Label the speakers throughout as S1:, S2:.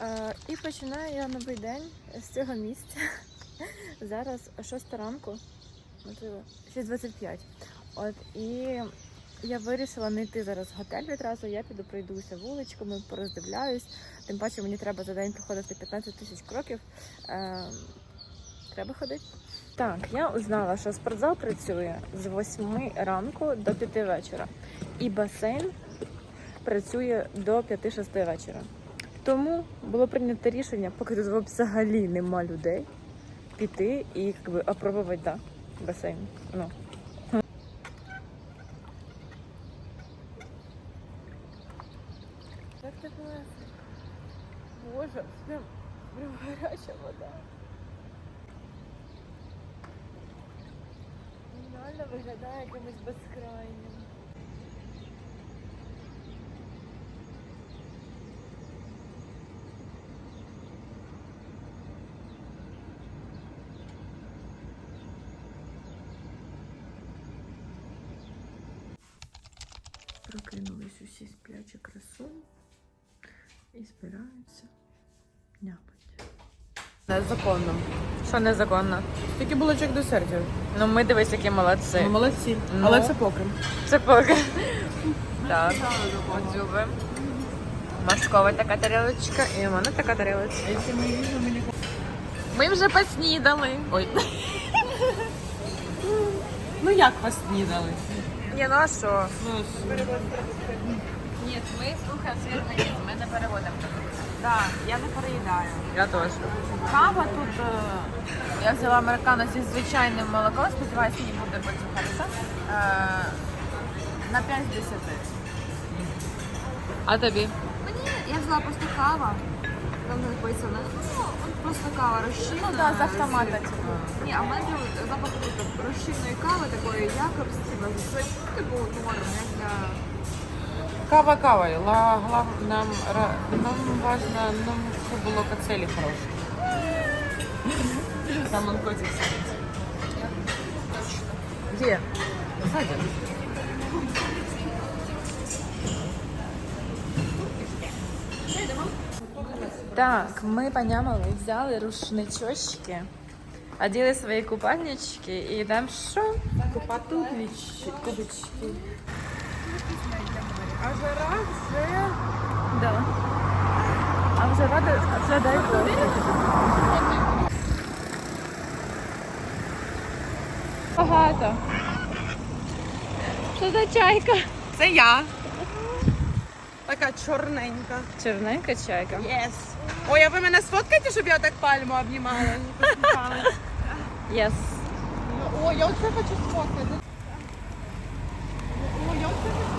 S1: Е, і починаю я новий день з цього місця. Зараз 6 ранку, можливо, 6.25. От і я вирішила не йти зараз в готель відразу. Я піду пройдуся вуличками, пороздивляюсь. Тим паче мені треба за день проходити 15 тисяч кроків. Е, треба ходити. Так, я узнала, що спортзал працює з 8 ранку до 5 вечора. І басейн працює до 5-6 вечора. Тому було прийнято рішення, поки тут взагалі нема людей, піти і якби опробувати да, басейн. Ну. Як так класно. Боже, прям, прям гаряча вода. Реально виглядає якимось безкрайнім. Прокинулись усі сплячі красуні і збираються няпать.
S2: Незаконно.
S1: Що незаконно?
S2: Тільки булочок десертів.
S1: Ну ми дивись, які молодці.
S2: Ну, молодці.
S1: Ну.
S2: Але це поки.
S1: Це поки. Так, от зуби. Машкова така тарілочка і у мене така тарілочка. Ми вже поснідали. Ой.
S2: Ну як поснідали?
S1: Ну що?
S2: Ну,
S1: Ні, ми слухаємо свій організм, ми не переводимо.
S2: так, я не переїдаю.
S1: Я теж.
S2: Кава тут. е, Я взяла американо зі звичайним молоком, сподіваюся, не буде потім хорошо. Е, На 5 з 10.
S1: А тобі?
S3: Мені я взяла просто кава. Там написано. Ну, просто кава розчинна.
S2: Ну так, з автомата. типу.
S3: Ні, а в мене запах тут розчинної кави, такої якобс, типу, щось, типу, норм, як для...
S2: Кава кава. Ла, глав, нам, ра- нам важно, нам щоб було коктейлі хороші. Там он котик сидить. Где? Сзади.
S1: Так, ми понямали, взяли рушничочки, оділи свої купальнички і йдемо що?
S2: Купатулички. Кубички. А жара вже...
S1: Да. А вже рада, вже дай Багато. Що за чайка?
S2: Це я. Така чорненька.
S1: Черненька чайка.
S2: Yes. Ой, а ви мене сфоткаєте, щоб я так пальму обнімала?
S1: Yes.
S2: Ой, я оце хочу сфоткати. Ой, я оце хочу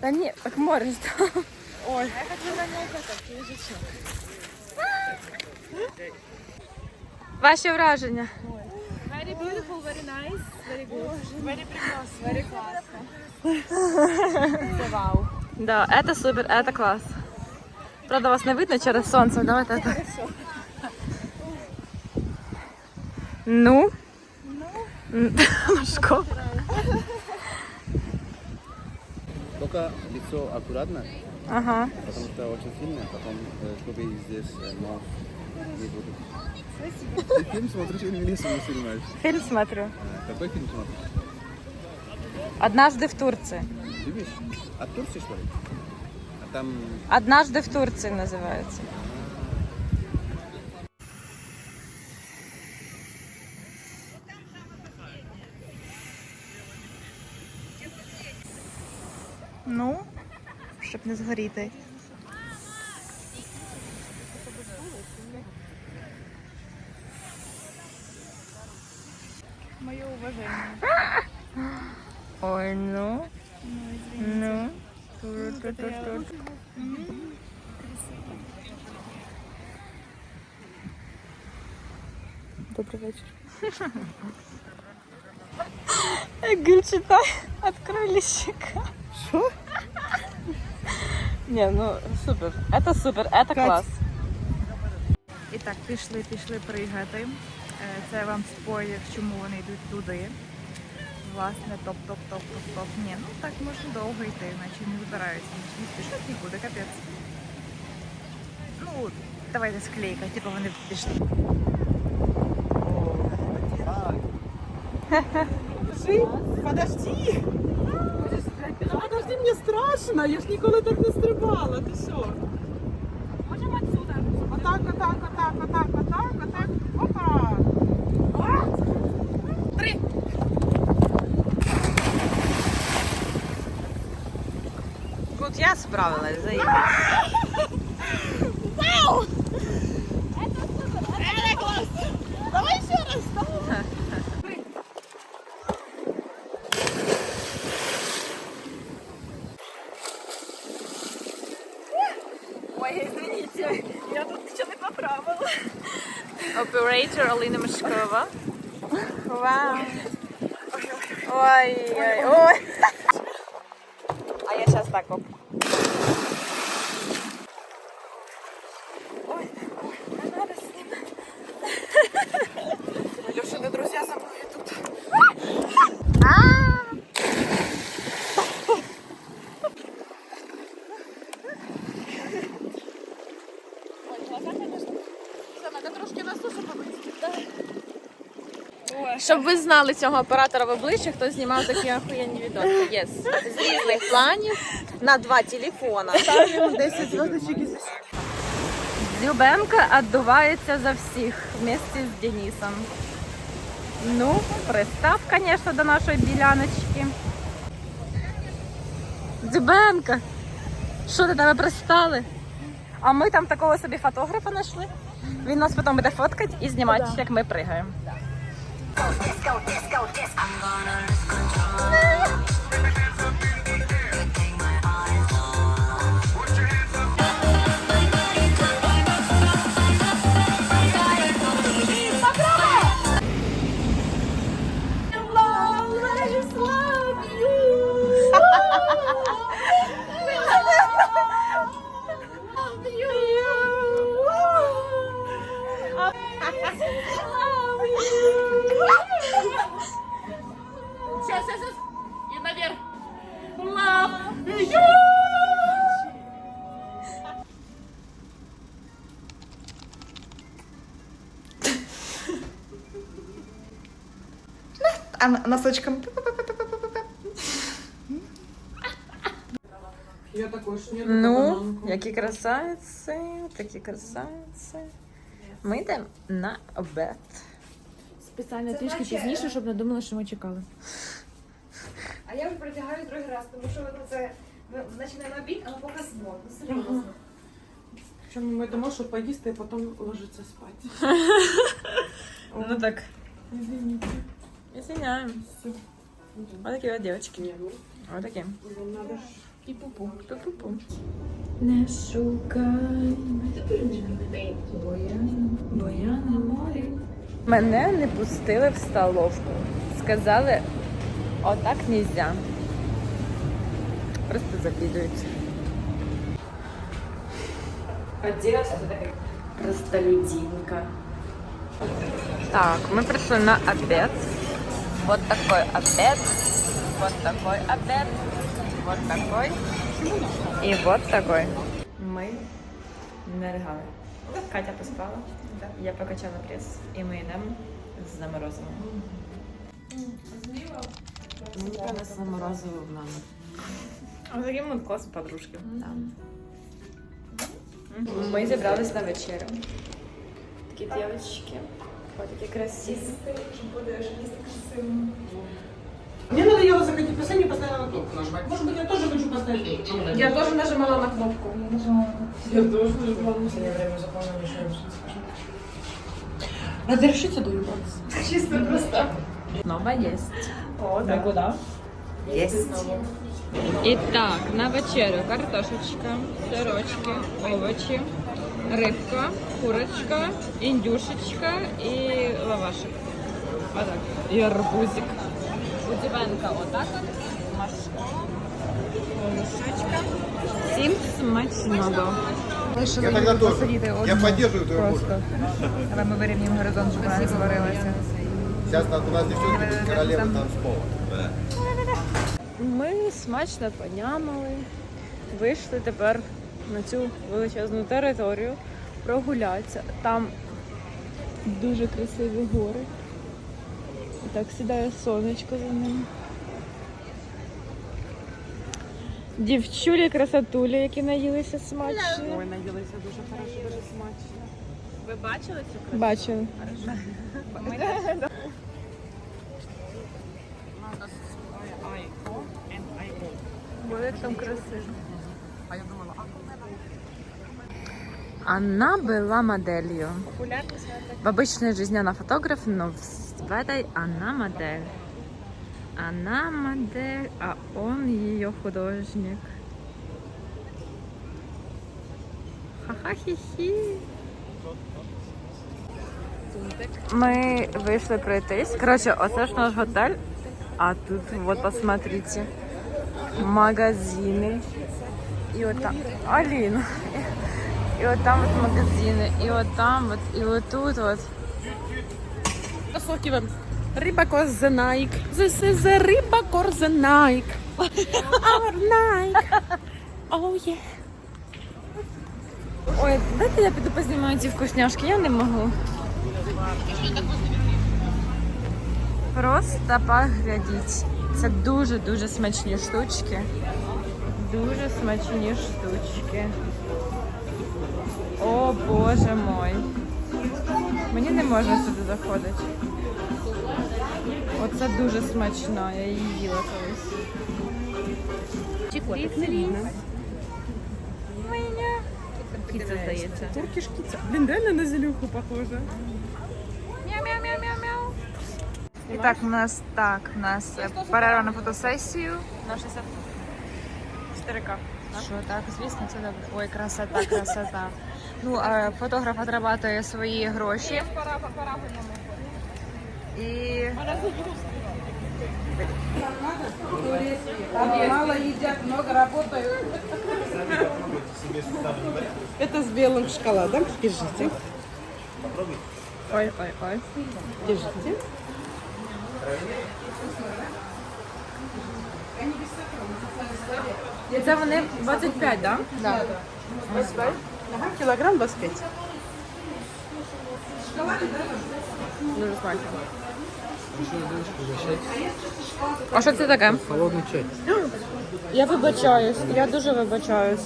S1: Та ні, так море стало.
S2: Ой.
S1: Ваші враження.
S2: Very beautiful, very nice, very good. Very прекрасно. Very класно. Це вау.
S1: Да, это супер, это класс. Правда, вас не видно через сонце. Давайте так. Ну? Ну? Машко.
S4: Только лицо аккуратно,
S1: Ага.
S4: потому что очень сильно, потом, э, чтобы здесь э, нос не будет. Ты фильм смотришь или меня не снимаешь?
S1: Фильм смотрю.
S4: А, Какой фильм смотришь?
S1: Однажды в Турции.
S4: Любишь? а Турции, что? А там
S1: Однажды в Турции называется. Ну, щоб не згоріти. Добрый вечер. Гюльчатай, открыли щека. Что? Не, ну супер. Это супер, это класс.
S3: І так, пішли, пішли пригати. Е, Це вам спойлер, чому вони йдуть туди.
S1: власне, топ-топ-топ-топ-топ. Ні, ну так можна довго йти, наче не збираюся, наче не спішать нікуди, капець. Ну, давайте склейка, типу вони пішли.
S2: Подожди! Подожди, мені страшно, я ж ніколи так не стрибала, ти що? Можемо отсюда. Отак, отак, отак, отак, отак, отак. Опа!
S1: Тут я справилась, заїхала.
S5: Ой, извините, я тут нічого не поправила.
S1: Оператор Аліна Мишкова. Вау. Ой, ой, ой. А я зараз так оп. Щоб ви знали цього оператора в обличчя, хто знімав такі охуєнні відоси. Єс. З різних планів на два телефона.
S2: Ставим 10 звездочек из
S1: Дзюбенко отдувається за всіх вместе з Денисом. Ну, пристав, звісно, до нашої біляночки. Дзюбенко, що до тебе пристали? А ми там такого собі фотографа знайшли. Він нас потім буде фоткати і знімати, як ми пригаємо.
S2: disco, disco, disco. I'm gonna lose control. Носочком. Я такой ж не
S1: Ну, які красавиці, такі красавиці. Ми йдемо на обед.
S5: Спеціально трішки пізніше, щоб не думали, що ми чекали.
S6: А я вже притягаю другий раз, тому що ну, це ми починаємо обід, а поки сон. Ну, серйозно.
S2: Чому ми йдемо, щоб поїсти і потім ложитися спати.
S1: Ну так,
S2: Извините.
S1: Извиняємо.
S2: Все.
S1: Ось такі от дівчатки.
S2: Не, ну,
S1: Ось такі.
S2: вам надо ж.
S1: Пі-пу-пу, пу-пу-пу.
S5: Не шукай, бо я, на морі.
S1: Мене не пустили в столовку. Сказали, отак нельзя. Просто завідують. Ти така простолюдинка. Так, мы пришли на обед. Вот такой обед. Вот такой обед. Вот такой. И вот такой. Мы наригали. Катя поспала. Я покачала прес. І ми йдемо з заморозивом.
S2: Мамка нас заморозила в номер.
S1: Ось такий ми клас подружки. Ми зібрались на вечерю. Такі дівчатки. Ось такі красиві.
S7: Мне надоело заходить в бассейн и постоянно на кнопку нажимать. Может быть, я тоже хочу поставить кнопку.
S5: Я теж нажимала на кнопку.
S2: Я тоже нажимала.
S7: Последнее время заполнил еще раз.
S2: Разрешите доебаться?
S1: Нова є.
S2: О, да. Куда?
S1: І так, на вечерю картошечка, сирочки, овочі, рибка, курочка, індюшечка і лавашик. Отак. І арбузик. Удівенка отак от. Машко. Всім смачного.
S4: Я тогда тоже. Я поддерживаю твою
S1: Просто. Але ми вирівнюємо горизонт, щоб вона не зварилася.
S4: Сейчас у нас девчонки будут королевы танцпола.
S1: Ми смачно понямали. Вийшли тепер на цю величезну територію прогулятися. Там дуже красиві гори. І так сідає сонечко за ними. Дівчулі, красотулі, які наїлися смачно.
S2: Ой, наїлися дуже хорошо, дуже смачно.
S3: Ви бачили цю красу?
S1: Бачили. Буде там красиво.
S2: А я думала, а
S1: Она была моделью. В обычной жизни она фотограф, но в в этой она модель. Она модель, а он ее художник. Ха-ха-хі-хі. Ми вийшли пройтись. Коротше, оце ж наш готель. А тут, вот посмотрите, магазины. И вот там, И вот там вот магазины, и вот там вот, и вот тут вот.
S2: Соки вам. Рибакор the This is a the Nike. Our Nike. Oh yeah.
S1: Ой, дайте я піду познімаю ці вкусняшки, я не можу. Просто поглядіть. Це дуже-дуже смачні штучки. Дуже смачні штучки. О боже мой. Мені не можна сюди заходити. Оце дуже смачно, я її їла колись.
S3: Піца здається.
S2: Туркиш кіця. Блін, реально на зелюху похоже.
S1: І так, у нас так, у нас перерва на фотосесію. На 64к. Що так, звісно, це добре. Ой, красота, красота. Ну, а фотограф отрабатує свої гроші. І
S8: Мало едят, много работают. Это с белым шоколадом. Держите.
S1: ой, ой, ой.
S8: Держите.
S1: І це вони 25, так? Да? Так.
S8: 25? Ага, килограмм 25.
S1: Дуже смачно. А что це таке?
S4: Холодний чай.
S1: Я вибачаюсь, я дуже вибачаюсь.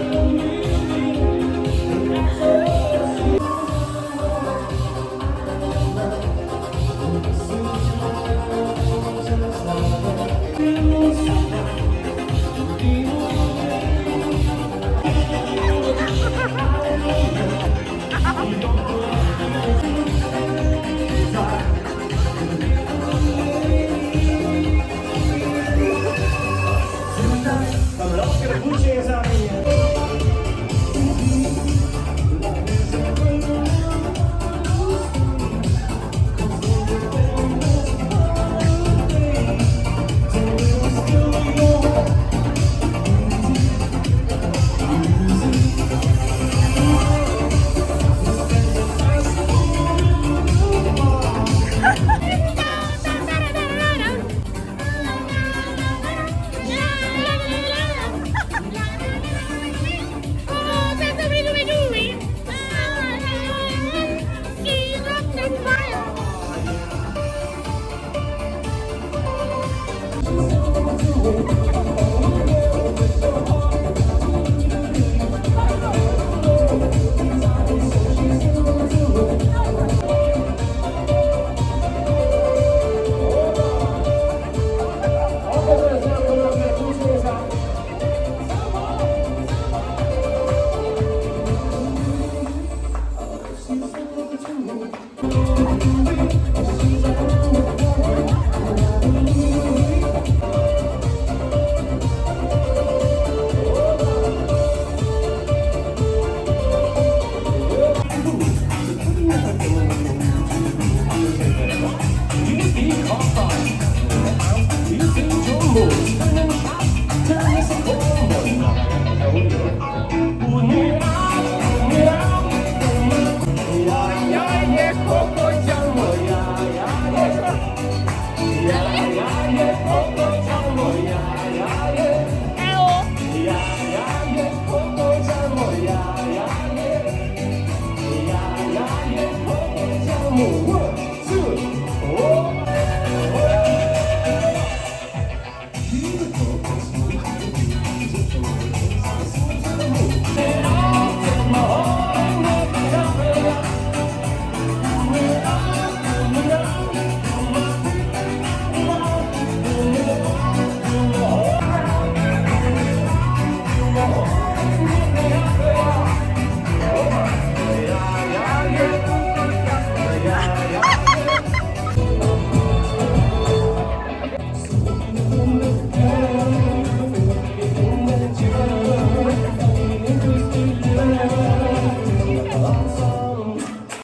S9: You.